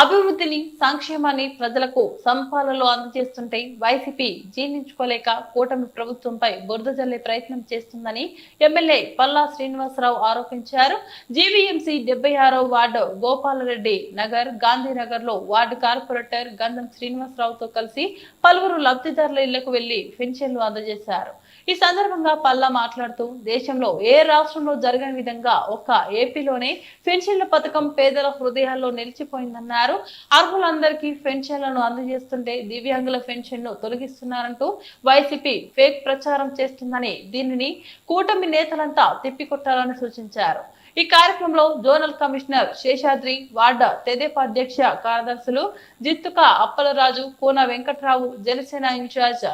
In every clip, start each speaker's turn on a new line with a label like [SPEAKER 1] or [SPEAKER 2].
[SPEAKER 1] అభివృద్ధిని సంక్షేమాన్ని ప్రజలకు సంపాలలో అందజేస్తుంటే వైసీపీ జీర్ణించుకోలేక కూటమి ప్రభుత్వంపై బురద జల్లే ప్రయత్నం చేస్తుందని ఎమ్మెల్యే పల్లా శ్రీనివాసరావు ఆరోపించారు. జీవీఎంసీ డెబ్బై ఆరో వార్డు గోపాలరెడ్డి నగర్ గాంధీనగర్లో వార్డు కార్పొరేటర్ గంధం శ్రీనివాసరావుతో కలిసి పలువురు లబ్ధిదారుల ఇళ్ళకు వెళ్ళి పెన్షన్లు అందజేశారు. ఈ సందర్భంగా పల్లా మాట్లాడుతూ దేశంలో ఏ రాష్ట్రంలో జరగని విధంగా ఒక్క ఏపీలోనే పెన్షన్ల పథకం పేదల హృదయాల్లో నిలిచిపోయిందన్నారు. అర్హులందరికీ పెన్షన్లను అందజేస్తుంటే దివ్యాంగుల పెన్షన్ను తొలగిస్తున్నారంటూ వైసీపీ ఫేక్ ప్రచారం చేస్తుందని దీనిని కూటమి నేతలంతా తిప్పికొట్టాలని సూచించారు. ఈ కార్యక్రమంలో zonal commissioner Seshadri ward Tedepa అధ్యక్ష కార్యదర్శులు Jittuka Appalaraju Kona Venkatrao Janasena incharge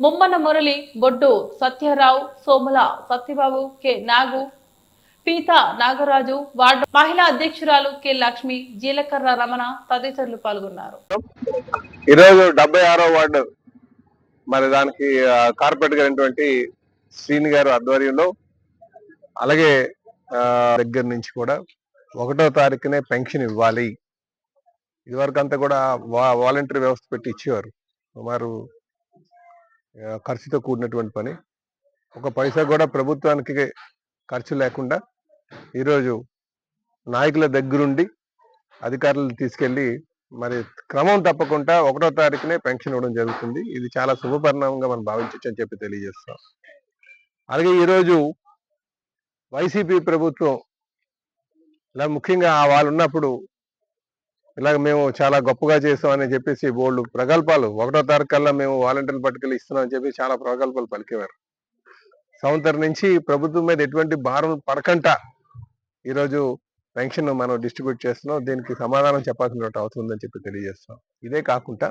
[SPEAKER 1] Mummana Murali Boddu Satyarao Somula Satyababu K. Nagu Peetha Nagaraju ward మహిళా అధ్యక్షురాలు కె. లక్ష్మి జీలకర్ర రమణ తదితరులు పాల్గొన్నారు.
[SPEAKER 2] ఈరోజు డెబ్బై ఆరో వార్డు. మరి దానికి కార్పొరేట్ గారైనటువంటి శ్రీని గారు ఆధ్వర్యంలో అలాగే దగ్గర నుంచి కూడా ఒకటో తారీఖునే పెన్షన్ ఇవ్వాలి. ఇదివరకు అంతా కూడా వా- వాలంటరీ వ్యవస్థ పెట్టి ఇచ్చేవారు. సుమారు ఖర్చుతో కూడినటువంటి పని. ఒక పైసా కూడా ప్రభుత్వానికి ఖర్చు లేకుండా ఈరోజు నాయకుల దగ్గరుండి అధికారులు తీసుకెళ్ళి మరి క్రమం తప్పకుండా ఒకటో తారీఖునే పెన్షన్ ఇవ్వడం జరుగుతుంది. ఇది చాలా శుభపరిణామంగా మనం భావించవచ్చు అని చెప్పి తెలియజేస్తాం అలాగే ఈరోజు వైసీపీ ప్రభుత్వం ఇలా ముఖ్యంగా ఆ వాళ్ళు ఉన్నప్పుడు ఇలాగ మేము చాలా గొప్పగా చేస్తామని చెప్పేసి బోర్డు ప్రగల్భాలు ఒకటో తారీఖు కల్లా మేము వాలంటీర్లు పట్టుకెళ్ళి ఇస్తున్నాం అని చెప్పి చాలా ప్రగల్భాలు పలికేవారు. సంవత్సరం నుంచి ప్రభుత్వం మీద ఎటువంటి భారం పడకుండా ఈరోజు పెన్షన్ మనం డిస్ట్రిబ్యూట్ చేస్తున్నాం. దీనికి సమాధానం చెప్పాల్సిన అవుతుందని చెప్పి తెలియజేస్తున్నాం. ఇదే కాకుండా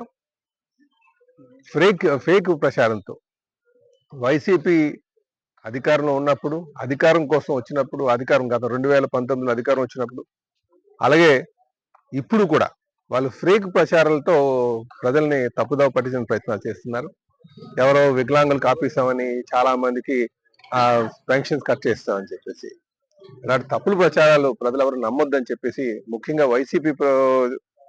[SPEAKER 2] ఫేక్ ఫేక్ ప్రచారంతో వైసీపీ అధికారంలో ఉన్నప్పుడు అధికారం కోసం వచ్చినప్పుడు అధికారం గత రెండు వేల పంతొమ్మిదిలో అధికారం వచ్చినప్పుడు అలాగే ఇప్పుడు కూడా వాళ్ళు ఫ్రేక్ ప్రచారాలతో ప్రజల్ని తప్పుదవ పట్టించిన ప్రయత్నాలు చేస్తున్నారు. ఎవరో వికలాంగులు కాపీస్తామని చాలా మందికి ఆ పెన్షన్స్ కట్ చేస్తామని చెప్పేసి. ఇలాంటి తప్పుడు ప్రచారాలు ప్రజలు ఎవరు నమ్మొద్దని చెప్పేసి ముఖ్యంగా వైసీపీ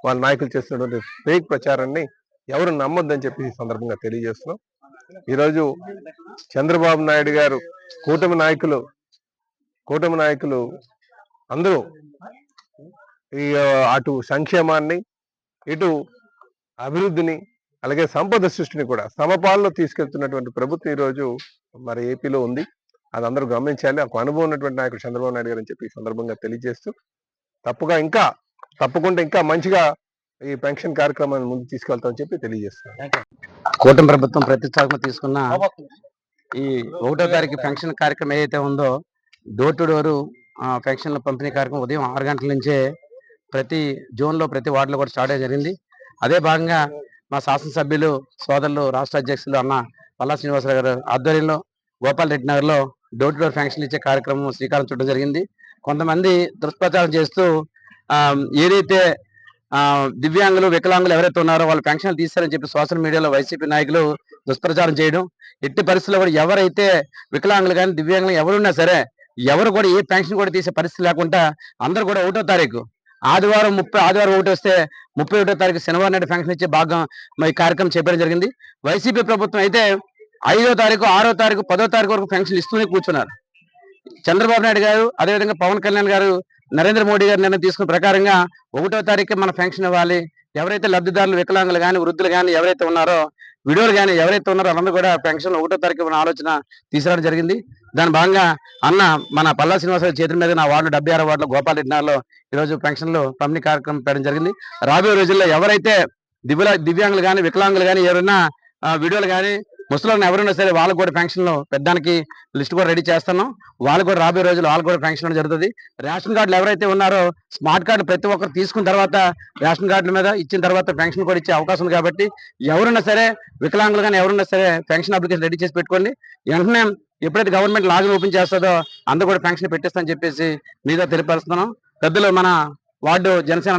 [SPEAKER 2] వాళ్ళ నాయకులు చేస్తున్నటువంటి ఫేక్ ప్రచారాన్ని ఎవరు నమ్మొద్దని చెప్పేసి సందర్భంగా తెలియజేస్తున్నాం. ఈరోజు చంద్రబాబు నాయుడు గారు కూటమి నాయకులు కూటమి నాయకులు అందరూ ఈ ఆ, అటు సంక్షేమాన్ని ఇటు అభివృద్ధిని అలాగే సంపద సృష్టిని కూడా సమపాలలో తీసుకెళ్తున్నటువంటి ప్రభుత్వం ఈ రోజు మరి ఏపీలో ఉంది. అది అందరూ గమనించాలి. ఒక అనుభవం ఉన్నటువంటి నాయకుడు చంద్రబాబు నాయుడు గారు అని చెప్పి ఈ సందర్భంగా తెలియజేస్తూ తప్పుగా ఇంకా తప్పకుండా ఇంకా మంచిగా ఈ పెన్షన్ కార్యక్రమాన్ని ముందుకు తీసుకెళ్తామని చెప్పి తెలియజేస్తున్నాను.
[SPEAKER 3] కూటమి ప్రభుత్వం ప్రతిష్టాత్మక తీసుకున్న ఈ ఒకటో తారీఖు పెన్షన్ కార్యక్రమం ఏదైతే ఉందో డోర్ టు డోర్ పెన్షన్ల పంపిణీ కార్యక్రమం ఉదయం ఆరు గంటల నుంచే ప్రతి జోన్లో ప్రతి వార్డులో కూడా స్టార్ట్ జరిగింది. అదే భాగంగా మా శాసనసభ్యులు సోదరులు రాష్ట్ర అధ్యక్షులు అన్న పల్లా శ్రీనివాసరావు గారు ఆధ్వర్యంలో గోపాల్ రెడ్డి నగర్లో డోర్ టు డోర్ పెన్షన్ ఇచ్చే కార్యక్రమం శ్రీకారం చుట్టడం జరిగింది. కొంతమంది దుష్ప్రచారం చేస్తూ ఏదైతే దివ్యాంగులు వికలాంగులు ఎవరైతే ఉన్నారో వాళ్ళు పెన్షన్లు తీస్తారని చెప్పి సోషల్ మీడియాలో వైసీపీ నాయకులు దుష్ప్రచారం చేయడం. ఎట్టి పరిస్థితుల్లో కూడా ఎవరైతే వికలాంగులు కానీ దివ్యాంగులు ఎవరున్నా సరే ఎవరు కూడా ఏ పెన్షన్ కూడా తీసే పరిస్థితి లేకుండా అందరూ కూడా ఒకటో తారీఖు ఆదివారం ముప్పై ఆదివారం ఒకటి వస్తే ముప్పై ఒకటో తారీఖు శనివారం నాడు ఫంక్షన్ ఇచ్చే భాగం మరి ఈ కార్యక్రమం చేపట్టడం జరిగింది. వైసీపీ ప్రభుత్వం అయితే ఐదో తారీఖు ఆరో తారీఖు పదో తారీఖు వరకు పెన్షన్ ఇస్తూనే కూర్చున్నారు. చంద్రబాబు నాయుడు గారు అదేవిధంగా పవన్ కళ్యాణ్ గారు నరేంద్ర మోడీ గారు నిర్ణయం తీసుకున్న ప్రకారంగా ఒకటో తారీఖు మన పెన్షన్ ఇవ్వాలి. ఎవరైతే లబ్ధిదారులు వికలాంగులు కానీ వృద్ధులు కానీ ఎవరైతే ఉన్నారో విడోలు కానీ ఎవరైతే ఉన్నారో వాళ్ళందరూ కూడా పెన్షన్ ఒకటో తారీఖు మన ఆలోచన తీసుకురావడం జరిగింది. దాని భాగంగా అన్న మన పల్లా శ్రీనివాసరావు చేతుల మీద నా వార్డు డెబ్బై ఆరో వార్డులో గోపాల్ రెడ్డినార్లో ఈరోజు పెన్షన్లు పంపిణీ కార్యక్రమం పెట్టడం జరిగింది. రాబోయే రోజుల్లో ఎవరైతే దివ్య దివ్యాంగులు కానీ వికలాంగులు కానీ ఎవరైనా వీడియోలు కానీ ముసలిని ఎవరైనా సరే వాళ్ళకు కూడా పెన్షన్లు పెద్దానికి లిస్ట్ కూడా రెడీ చేస్తున్నాం. వాళ్ళు కూడా రాబోయే రోజుల్లో వాళ్ళు కూడా పెన్షన్ జరుగుతుంది. రేషన్ కార్డులు ఎవరైతే ఉన్నారో స్మార్ట్ కార్డు ప్రతి ఒక్కరు తీసుకున్న తర్వాత రేషన్ కార్డుల మీద ఇచ్చిన తర్వాత పెన్షన్ కూడా ఇచ్చే అవకాశం ఉంది కాబట్టి ఎవరున్నా సరే వికలాంగులు కానీ ఎవరున్నా సరే పెన్షన్ అప్లికేషన్ రెడీ చేసి పెట్టుకోండి. వెంటనే ఎప్పుడైతే గవర్నమెంట్ లాగిన్ ఓపెన్ చేస్తుందో అందరూ కూడా పెన్షన్ పెట్టేస్తామని చెప్పేసి మీద తెలియపరుస్తున్నాం. పెద్దలు మన వార్డు జనసేన